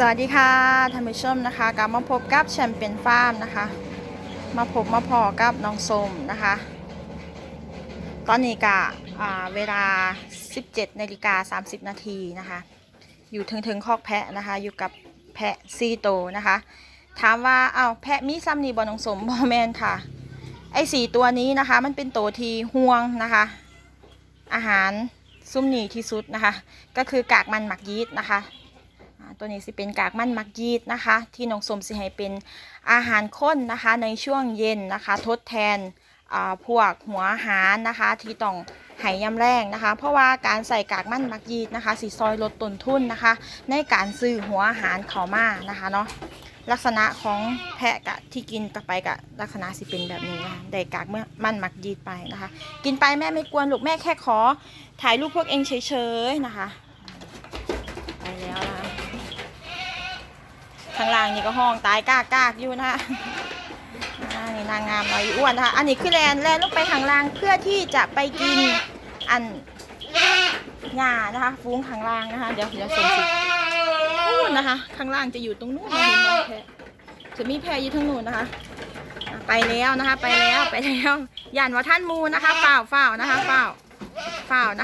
สวัสดีค่ะท่านผู้ชมนะคะกลับมาพบกับแชมเปี้ยนฟาร์มนะคะ มาพบมาพอกับน้องสมนะคะ ตอนนี้กะอ่าเวลา 17นาฬิกา30 นาทีนะคะ อยู่ถึงถึงคอกแพะนะคะ อยู่กับแพะซีโตวนะคะ ถามว่าเอาแพะมีซ้ำนี่บอน้องสมบอแมนค่ะ ไอ้สีตัวนี้นะคะ มันเป็นตัวทีห่วงนะคะ อาหารซุ่มหนีที่สุดนะคะ ก็คือกากมันหมักยีสต์นะคะ ตัวนี้สิเป็นกากมันมักยีดนะคะ ที่น้องสมสิให้เป็นอาหารข้นนะคะ ในช่วงเย็นนะคะ ทดแทนอ่าพวกหัวอาหารนะคะ ที่ต้องไหยำแรงนะคะ เพราะว่าการใส่กากมันมักยีดนะคะสิซอยลดต้นทุนนะคะ ในการซื้อหัวอาหารเขามานะคะเนาะลักษณะของแพะกะที่กินกลับไปกะลักษณะสิเป็นแบบนี้นะคะได้กากเมันมักยีดไปนะคะ กินไปแม่ไม่กวนลูกแม่แค่ขอถ่ายรูปพวกเองเฉยๆนะคะ ไปแล้วนะคะ ข้างล่างนี่ก็ห้องตายกากากอยู่นะคะนี่นางงามน้อยอ้วนนะคะอันนี้คือแลนแลนลงไปข้างล่างเพื่อที่จะไปกินอันหญ้านะคะฟูงข้างล่างนะคะ เดี๋ยวเดี๋ยวส่งสินู่นนะคะ ข้างล่างจะอยู่ตรงนู้นนะนไหมแพจะมีแพอยู่ทางนู้นนะคะ ไปแล้วนะคะ ไปแล้วไปแล้วย่านว่าท่านมูนะคะเปล่าเปล่านะคะเปล่าเปล่านะ